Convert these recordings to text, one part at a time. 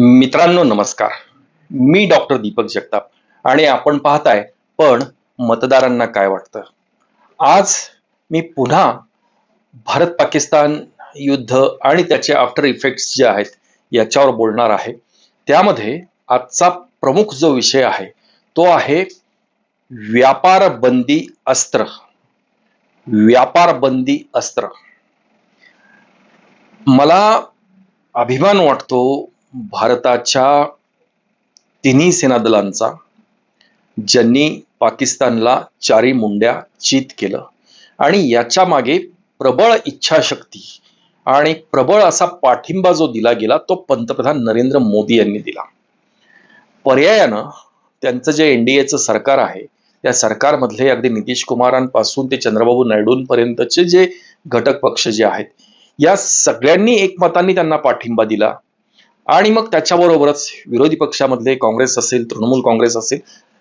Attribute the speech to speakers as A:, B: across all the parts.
A: मित्रांनो नमस्कार. मी डॉक्टर दीपक जगताप आणि आपण पाहताय पण मतदारांना काय वाटतं? आज मी पुन्हा भारत पाकिस्तान युद्ध आणि त्याचे आफ्टर इफेक्ट्स जे आहेत याच्यावर बोलणार आहे. त्यामध्ये आजचा प्रमुख जो विषय आहे तो आहे व्यापार बंदी अस्त्र. व्यापार बंदी अस्त्र. मला अभिमान वाटतो भारताच्या तिन्ही सेनादलांचा ज्यांनी पाकिस्तानला चारी मुंड्या चित केलं. आणि याच्या मागे प्रबळ इच्छाशक्ती आणि प्रबळ असा पाठिंबा जो दिला गेला तो पंतप्रधान नरेंद्र मोदी यांनी दिला. पर्यायानं त्यांचं जे एनडीएचं सरकार आहे त्या सरकारमधले अगदी नितीश कुमारांपासून ते चंद्रबाबू नायडूंपर्यंतचे जे घटक पक्ष जे आहेत या सगळ्यांनी एकमतांनी त्यांना पाठिंबा दिला. आणि मग त्याच्याबरोबरच विरोधी पक्षामधले काँग्रेस असेल तृणमूल काँग्रेस असेल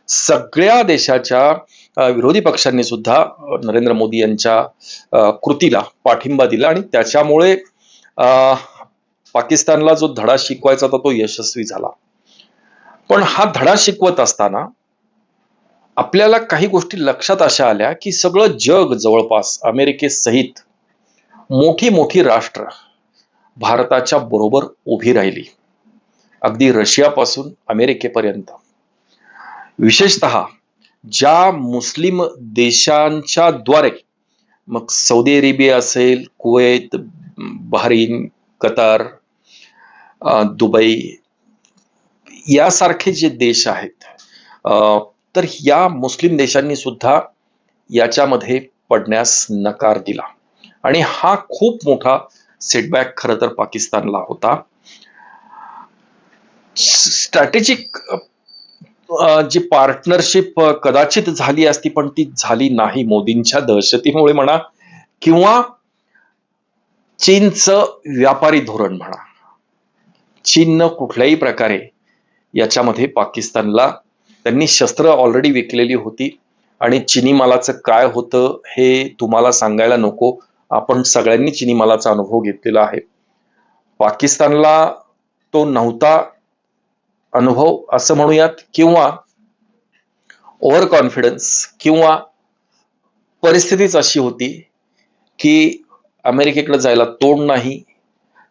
A: सगळ्या देशाच्या विरोधी पक्षांनी सुद्धा नरेंद्र मोदी यांच्या कृतीला पाठिंबा दिला आणि त्याच्यामुळे पाकिस्तानला जो धडा शिकवायचा होता तो यशस्वी झाला. पण हा धडा शिकवत असताना आपल्याला काही गोष्टी लक्षात अशा आल्या की सगळं जग जवळपास अमेरिकेसहित मोठी मोठी राष्ट्र भारताच्या बरोबर उभी राहिली. अगदी रशियापासून अमेरिकेपर्यंत. विशेषतः ज्या मुस्लिम देशांच्या द्वारे मग सौदी अरेबिया असेल कुवेत बहरीन कतार दुबई यासारखे जे देश आहेत तर या मुस्लिम देशांनी सुद्धा याच्यामध्ये पडण्यास नकार दिला. आणि हा खूप मोठा सेटबॅक खरं तर पाकिस्तानला होता. स्ट्रॅटेजिक जी पार्टनरशिप कदाचित झाली असती पण ती झाली नाही. मोदींच्या दहशतीमुळे म्हणा किंवा चीनचं व्यापारी धोरण म्हणा. चीननं कुठल्याही प्रकारे याच्यामध्ये पाकिस्तानला त्यांनी शस्त्र ऑलरेडी विकलेली होती आणि चिनी मालाचं काय होतं हे तुम्हाला सांगायला नको. आपण सगळ्यांनी चिनी मालाचा अनुभव घेतलेला आहे. पाकिस्तानला तो नव्हता अनुभव असं म्हणूयात किंवा ओव्हर कॉन्फिडन्स किंवा परिस्थितीच अशी होती की अमेरिकेकडे जायला तोंड नाही.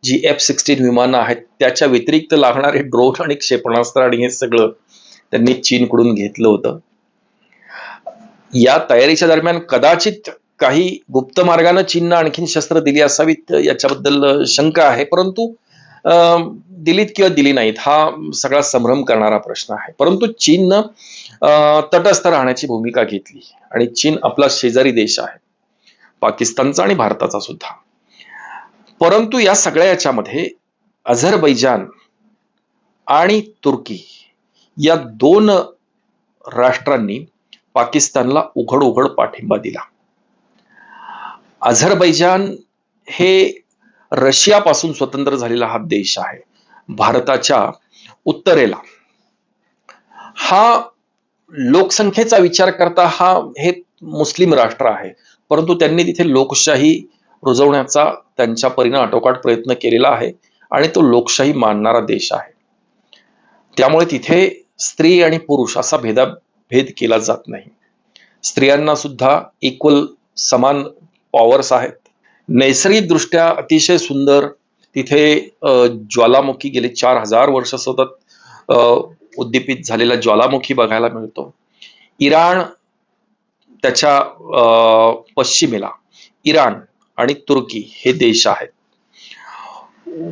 A: जी एफ सिक्स्टीन विमानं आहेत त्याच्या व्यतिरिक्त लागणारे ड्रोन आणि क्षेपणास्त्र आणि हे सगळं त्यांनी चीनकडून घेतलं होतं. या तयारीच्या दरम्यान कदाचित काही गुप्त मार्गाने चीननं आणखीन शस्त्र दिली असावीत याच्याबद्दल शंका आहे. परंतु दिलीत किंवा दिली नाहीत हा सगळा संभ्रम करणारा प्रश्न आहे. परंतु चीननं अं, तटस्थ राहण्याची भूमिका घेतली आणि चीन आपला शेजारी देश आहे पाकिस्तानचा आणि भारताचा सुद्धा. परंतु या सगळ्या याच्यामध्ये अझरबैजान आणि तुर्की या दोन राष्ट्रांनी पाकिस्तानला उघड उघड पाठिंबा दिला. अझरबैजान हे रशियापासून स्वतंत्र झालेला हा देश आहे. भारताच्या उत्तरेला. हा लोकसंख्येचा विचार करता हा हे मुस्लिम राष्ट्र आहे. परंतु त्यांनी तिथे लोकशाही रुजवण्याचा त्यांच्या परीनं आटोकाट प्रयत्न केलेला आहे आणि तो लोकशाही मानणारा देश आहे. त्यामुळे तिथे स्त्री आणि पुरुष असा भेदा भेद केला जात नाही. स्त्रियांना सुद्धा इक्वल समान पॉवर्स आहेत. नैसर्गिक दृष्ट्या अतिशय सुंदर. तिथे ज्वालामुखी गेले चार हजार वर्ष सतत उद्दीपित झालेला ज्वालामुखी बघायला मिळतो. इराण त्याच्या पश्चिमेला इराण आणि तुर्की हे देश आहेत.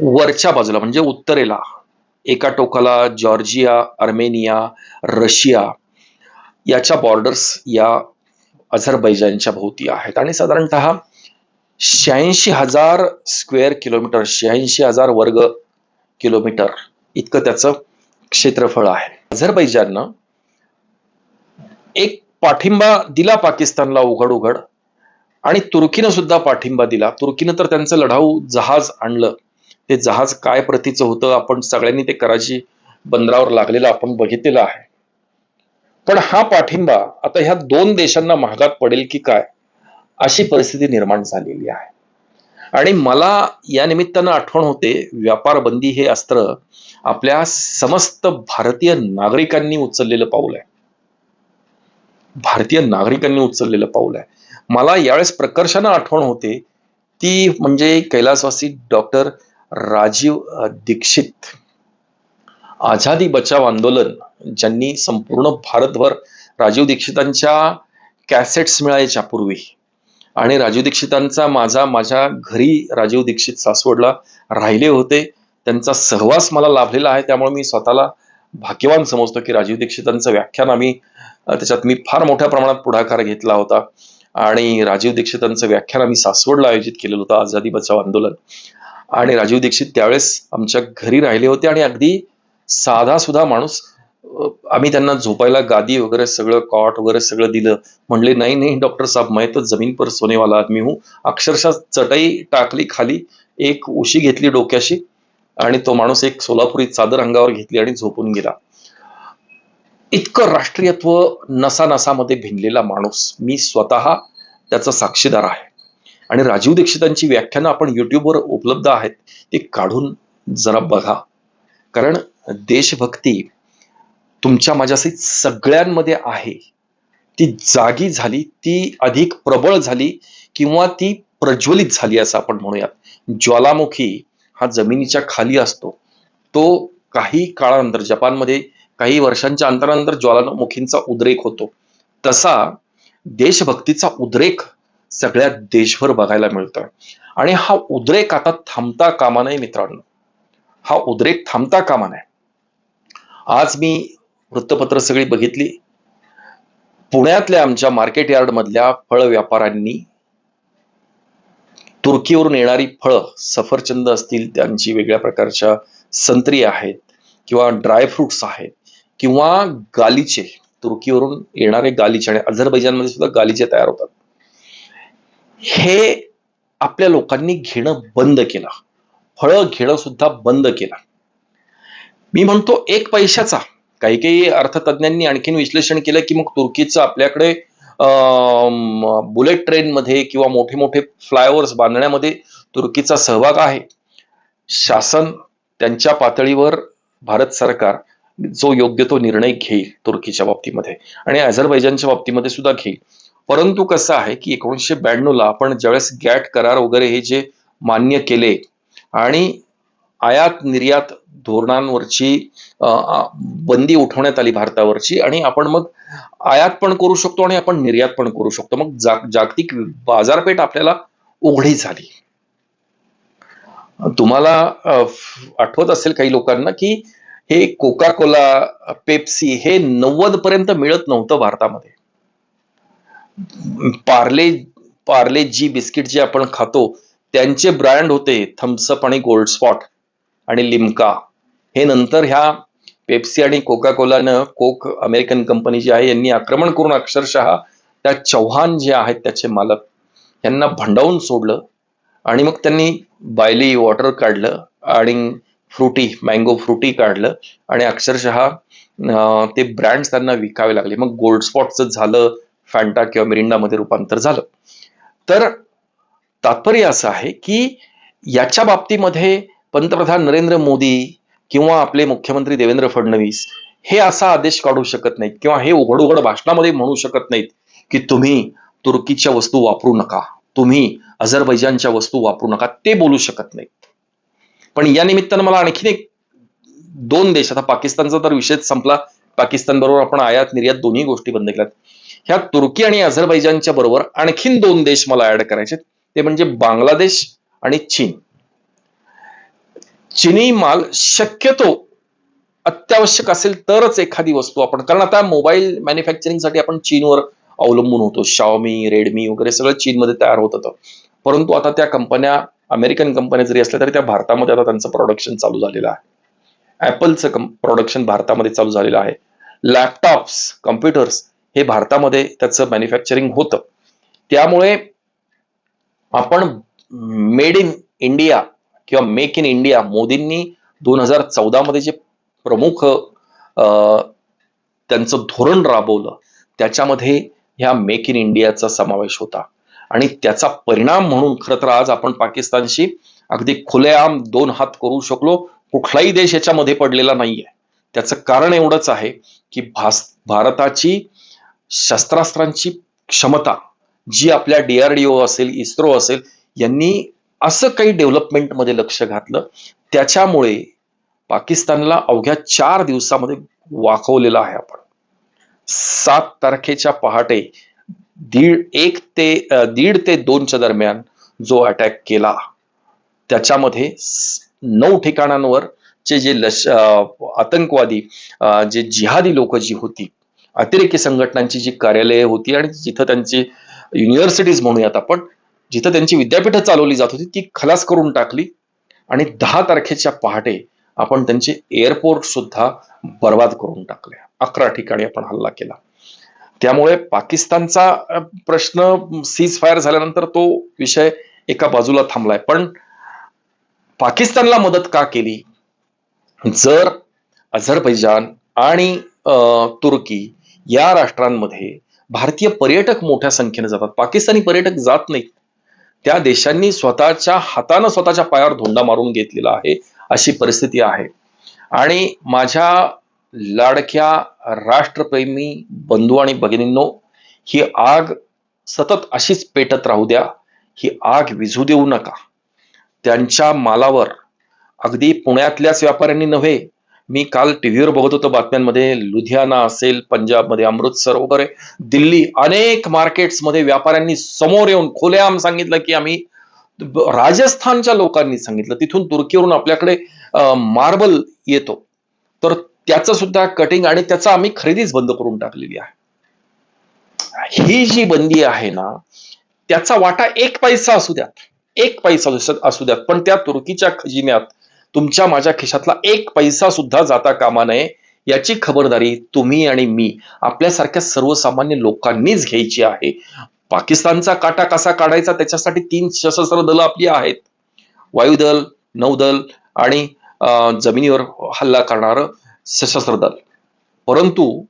A: वरच्या बाजूला म्हणजे उत्तरेला एका टोकाला जॉर्जिया अर्मेनिया रशिया याच्या बॉर्डर्स या अझरबैजानच्या भोवती आहेत. आणि साधारणतः शहाऐंशी हजार स्क्वेअर किलोमीटर शहाऐंशी हजार वर्ग किलोमीटर इतकं त्याचं क्षेत्रफळ आहे. अझरबैजाननं एक पाठिंबा दिला पाकिस्तानला उघड उघड आणि तुर्कीनं सुद्धा पाठिंबा दिला. तुर्कीनं तर त्यांचं लढाऊ जहाज आणलं. ते जहाज काय प्रतीचं होतं आपण सगळ्यांनी ते कराची बंदरावर लागलेलं आपण बघितलेलं आहे. पण हा पाठिंबा आता ह्या दोन देशांना महागात पडेल की काय? अशी परिस्थिती निर्माण झालेली आहे. आणि मला या निमित्तानं आठवण होते व्यापार बंदी हे अस्त्र आपल्या समस्त भारतीय नागरिकांनी उचललेलं पाऊल आहे. भारतीय नागरिकांनी उचललेलं पाऊल आहे. मला यावेळेस प्रकर्षानं आठवण होते ती म्हणजे कैलासवासी डॉक्टर राजीव दीक्षित. आझादी बचाव आंदोलन ज्यांनी संपूर्ण भारतभर राजीव दीक्षितांच्या कॅसेट्स मिळायच्या पूर्वी. आणि राजीव दीक्षितांचा माझा माझ्या घरी राजीव दीक्षित सासवडला राहिले होते. त्यांचा सहवास मला लाभलेला आहे. त्यामुळे मी स्वतःला भाग्यवान समजतो की राजीव दीक्षितांचं व्याख्यान आम्ही त्याच्यात मी फार मोठ्या प्रमाणात पुढाकार घेतला होता. आणि राजीव दीक्षितांचं व्याख्यान आम्ही सासवडला आयोजित केलेलं होतं आझादी बचाव आंदोलन. आणि राजीव दीक्षित त्यावेळेस आमच्या घरी राहिले होते. आणि अगदी साधा सुद्धा माणूस आम्ही त्यांना झोपायला गादी वगैरे सगळं कॉट वगैरे सगळं दिलं. म्हणले नाही नाही डॉक्टर साहब मैं तो जमीन पर सोनेवाला आदमी हूँ. अक्षरशः चटई टाकली खाली एक उशी घेतली डोक्याशी आणि तो माणूस एक सोलापुरी चादर अंगावर घेतली आणि झोपून गेला. इतकं राष्ट्रीयत्व नसानसामध्ये भिनलेला माणूस मी स्वतः त्याचा साक्षीदार आहे. आणि राजीव दीक्षितांची व्याख्यानं आपण युट्यूबवर उपलब्ध आहेत ती काढून जरा बघा. कारण देशभक्ती तुमच्या माझ्यासहित सगळ्यांमध्ये आहे. ती जागी झाली ती अधिक प्रबळ झाली किंवा ती प्रज्वलित झाली असं आपण म्हणूयात. ज्वालामुखी हा जमिनीच्या खाली असतो. तो काही काळानंतर जपानमध्ये काही वर्षांच्या अंतरानंतर ज्वालामुखींचा उद्रेक होतो. तसा देशभक्तीचा उद्रेक सगळ्या देशभर बघायला मिळतोय. आणि हा उद्रेक आता थांबता कामा नये मित्रांनो. हा उद्रेक थांबता कामा नये. आज मी वृत्तपत्र सगळी बघितली. पुण्यातल्या आमच्या मार्केट यार्ड मधल्या फळ व्यापाऱ्यांनी तुर्कीवरून येणारी फळं सफरचंद असतील त्यांची वेगळ्या प्रकारच्या संत्री आहेत किंवा ड्रायफ्रुट्स आहेत किंवा गालीचे. तुर्कीवरून येणारे गालीचे आणि अझरबैजानमध्ये सुद्धा गालीचे तयार होतात. हे आपल्या लोकांनी घेणं बंद केलं. फळं घेणं सुद्धा बंद केलं. मी म्हणतो एक पैशाचा. काही काही अर्थतज्ञांनी आणखीन विश्लेषण केलं की मग तुर्कीचं आपल्याकडे बुलेट ट्रेनमध्ये किंवा मोठे मोठे फ्लायओव्हर्स बांधण्यामध्ये तुर्कीचा सहभाग आहे. शासन त्यांच्या पातळीवर भारत सरकार जो योग्य तो निर्णय घेईल तुर्कीच्या बाबतीमध्ये आणि अझरबैजानच्या बाबतीमध्ये सुद्धा घेईल. परंतु कसं आहे की एकोणीसशे ब्याण्णवला आपण ज्यावेळेस गॅट करार वगैरे हे जे मान्य केले आणि आयात निर्यात धोरणांवरची बंदी उठवण्यात आली भारतावरची आणि आपण मग आयात पण करू शकतो आणि आपण निर्यात पण करू शकतो. मग जाग जागतिक बाजारपेठ आपल्याला उघडी झाली. तुम्हाला आठवत असेल काही लोकांना की हे कोका कोला पेप्सी हे नव्वद पर्यंत मिळत नव्हतं भारतामध्ये. पार्ले पार्ले जी बिस्किट जे आपण खातो त्यांचे ब्रँड होते थम्सअप आणि गोल्ड स्पॉट. आणि लिमका. हे नंतर ह्या पेप्सी आणि कोका कोलानं कोक अमेरिकन कंपनी जी आहे यांनी आक्रमण करून अक्षरशः त्या चव्हाण जे आहेत त्याचे मालक यांना भंडावून सोडलं. आणि मग त्यांनी बायली वॉटर काढलं आणि फ्रुटी मँगो फ्रुटी काढलं. आणि अक्षरशः ते ब्रँड्स त्यांना विकावे लागले. मग गोल्ड स्पॉटचं झालं फॅन्टा किंवा मिरिंडामध्ये रूपांतर झालं. तर तात्पर्य असं आहे की याच्या बाबतीमध्ये पंतप्रधान नरेंद्र मोदी किंवा आपले मुख्यमंत्री देवेंद्र फडणवीस हे असा आदेश काढू शकत नाहीत किंवा हे उघड उघड भाषणामध्ये म्हणू शकत नाहीत की तुम्ही तुर्कीच्या वस्तू वापरू नका तुम्ही अझरबैजानच्या वस्तू वापरू नका ते बोलू शकत नाहीत. पण या निमित्तानं मला आणखीन एक दोन देश आता पाकिस्तानचा तर विषय संपला पाकिस्तान बरोबर आपण आयात निर्यात दोन्ही गोष्टी बंद केल्यात. ह्या तुर्की आणि अझरबैजानच्या बरोबर आणखीन दोन देश मला ऍड करायचे ते म्हणजे बांगलादेश आणि चीन. चिनी माल शक्यतो अत्यावश्यक असेल तरच एखादी वस्तू आपण. कारण आता मोबाईल मॅन्युफॅक्चरिंगसाठी आपण चीनवर अवलंबून होतो. शाओमी रेडमी वगैरे सगळं चीनमध्ये तयार होत होतं. परंतु आता त्या कंपन्या अमेरिकन कंपन्या जरी असल्या तरी त्या भारतामध्ये आता त्यांचं प्रोडक्शन चालू झालेलं आहे. ऍपलचं प्रोडक्शन भारतामध्ये चालू झालेलं आहे. लॅपटॉप्स कम्प्युटर्स हे भारतामध्ये त्याचं मॅन्युफॅक्चरिंग होतं. त्यामुळे आपण मेड इन इंडिया किंवा मेक इन इंडिया मोदींनी दोन हजार चौदा मध्ये जे प्रमुख त्यांचं धोरण राबवलं त्याच्यामध्ये ह्या मेक इन इंडियाचा समावेश होता. आणि त्याचा परिणाम म्हणून खरं तर आज आपण पाकिस्तानशी अगदी खुलेआम दोन हात करू शकलो. कुठलाही देश याच्यामध्ये पडलेला नाहीये. त्याचं कारण एवढंच आहे की भास भारताची शस्त्रास्त्रांची क्षमता जी आपल्या डीआरडीओ असेल इस्रो असेल यांनी असं काही डेव्हलपमेंटमध्ये लक्ष घातलं. त्याच्यामुळे पाकिस्तानला अवघ्या चार दिवसामध्ये वाखवलेलं आहे आपण. सात तारखेच्या पहाटे दीड एक ते दीड ते दोनच्या दरम्यान जो अटॅक केला त्याच्यामध्ये नऊ ठिकाणांवर चे जे लश आतंकवादी जे जिहादी लोक जी होती अतिरेकी संघटनांची जी कार्यालये होती आणि जिथं त्यांची युनिव्हर्सिटीज म्हणूयात आपण जिथं त्यांची विद्यापीठं चालवली जात होती ती खलास करून टाकली. आणि दहा तारखेच्या पहाटे आपण त्यांचे एअरपोर्ट सुद्धा बर्बाद करून टाकले. अकरा ठिकाणी आपण हल्ला केला. त्यामुळे पाकिस्तानचा प्रश्न सीज फायर झाल्यानंतर तो विषय एका बाजूला थांबलाय. पण पाकिस्तानला मदत का केली? जर अझरबैजान आणि तुर्की या राष्ट्रांमध्ये भारतीय पर्यटक मोठ्या संख्येने जातात पाकिस्तानी पर्यटक जात नाहीत त्या देशांनी स्वतःच्या हातानं स्वतःच्या पायावर धोंडा मारून घेतलेला आहे अशी परिस्थिती आहे. आणि माझ्या लाडक्या राष्ट्रप्रेमी बंधू आणि भगिनींनो ही आग सतत अशीच पेटत राहू द्या ही आग विझू देऊ नका. त्यांच्या मालावर अगदी पुण्यातल्याच व्यापाऱ्यांनी नव्हे मी काल टीव्हीवर बघत होतो बातम्यांमध्ये लुधियाना असेल पंजाबमध्ये अमृतसर वगैरे दिल्ली अनेक मार्केट्समध्ये व्यापाऱ्यांनी समोर येऊन खुलेआम सांगितलं की आम्ही राजस्थानच्या लोकांनी सांगितलं. तिथून तुर्कीवरून आपल्याकडे मार्बल येतो. तर त्याचं सुद्धा कटिंग आणि त्याचा आम्ही खरेदीच बंद करून टाकलेली आहे. ही जी बंदी आहे ना त्याचा वाटा एक पैसा असू द्यात. एक पैसा असू द्यात. पण त्या तुर्कीच्या खजिन्यात तुमच्या माझ्या खिशातला एक पैसा सुद्धा जाता कामा नये याची खबरदारी तुम्ही आणि मी आपल्यासारख्या सर्वसामान्य लोकांनीच घ्यायची आहे. पाकिस्तानचा काटा कसा काढायचा त्याच्यासाठी तीन सशस्त्र दल आपली आहेत. वायुदल नौदल आणि अं, जमिनीवर हल्ला करणारं सशस्त्र दल. परंतु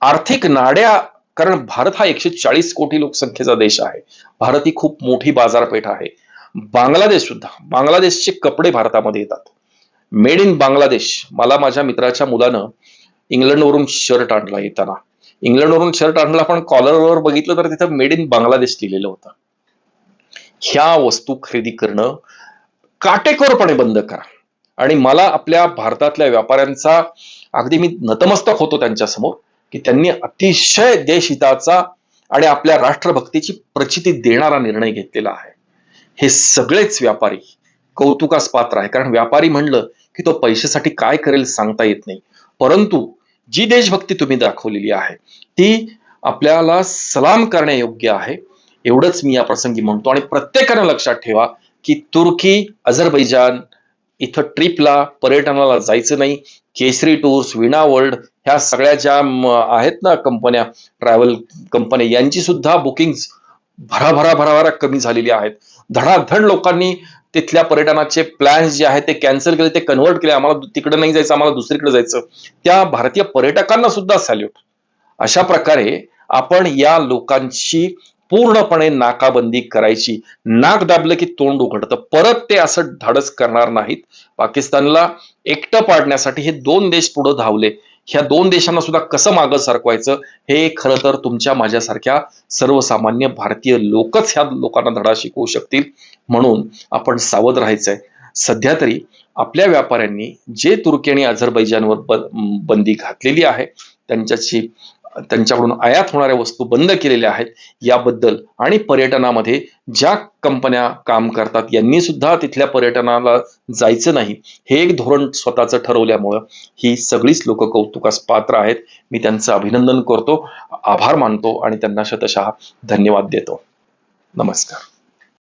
A: आर्थिक नाड्या कारण भारत हा एकशे चाळीस कोटी लोकसंख्येचा देश आहे. भारत ही खूप मोठी बाजारपेठ आहे. बांगलादेश सुद्धा बांगलादेशचे कपडे भारतामध्ये येतात. मेड इन बांगलादेश मला माझ्या मित्राच्या मुलानं इंग्लंडवरून शर्ट आणला येताना. इंग्लंडवरून शर्ट आणला पण कॉलरवर बघितलं तर तिथं मेड इन बांगलादेश लिहिलेलं होतं. ह्या वस्तू खरेदी करणं काटेकोरपणे बंद करा. आणि मला आपल्या भारतातल्या व्यापाऱ्यांचा अगदी मी नतमस्तक होतो त्यांच्यासमोर की त्यांनी अतिशय देशहिताचा आणि आपल्या राष्ट्रभक्तीची प्रचिती देणारा निर्णय घेतलेला आहे. हे सगळेच व्यापारी कौतुकास पात्र आहे. कारण व्यापारी म्हणलं की तो पैशासाठी काय करेल सांगता येत नाही. परंतु जी देशभक्ती तुम्ही दाखवलेली आहे ती आपल्याला सलाम करण्यायोग्य आहे. एवढंच मी या प्रसंगी म्हणतो. आणि प्रत्येकानं लक्षात ठेवा की तुर्की अझरबैजान इथं ट्रिपला पर्यटनाला जायचं नाही. केसरी टूर्स विणा वर्ल्ड ह्या सगळ्या ज्या आहेत ना कंपन्या ट्रॅव्हल कंपन्या यांची सुद्धा बुकिंग भराभरा भराभरा कमी झालेली आहेत. धडाधड लोकांनी तिथल्या पर्यटनाचे प्लॅन्स जे आहेत ते कॅन्सल केले ते कन्व्हर्ट केले. आम्हाला तिकडे नाही जायचं आम्हाला दुसरीकडे जायचं. त्या भारतीय पर्यटकांना सुद्धा सॅल्यूट अशा प्रकारे आपण या लोकांची पूर्णपणे नाकाबंदी करायची. नाक दाबलं की तोंड उघडतं. परत ते असं धाडस करणार नाहीत. पाकिस्तानला एकटं पाडण्यासाठी हे दोन देश पुढे धावले. ह्या दोन देशांना सुद्धा कसं मागं सरकवायचं हे खरं तर तुमच्या माझ्यासारख्या सर्वसामान्य भारतीय लोकच ह्या लोकांना धडा शिकवू शकतील. म्हणून आपण सावध राहायचंय. सध्या तरी आपल्या व्यापाऱ्यांनी जे तुर्की आणि अझरबैजानवर बंदी घातलेली आहे त्यांच्याशी त्यांच्याकडून आयात होणाऱ्या वस्तू बंद केलेल्या आहेत याबद्दल आणि पर्यटनामध्ये ज्या कंपन्या काम करतात यांनी सुद्धा तिथल्या पर्यटनाला जायचं नाही. हे एक धोरण स्वतःचं ठरवल्यामुळं ही सगळीच लोक कौतुकास पात्र आहेत. मी त्यांचं अभिनंदन करतो आभार मानतो आणि त्यांना शतशः धन्यवाद देतो. नमस्कार.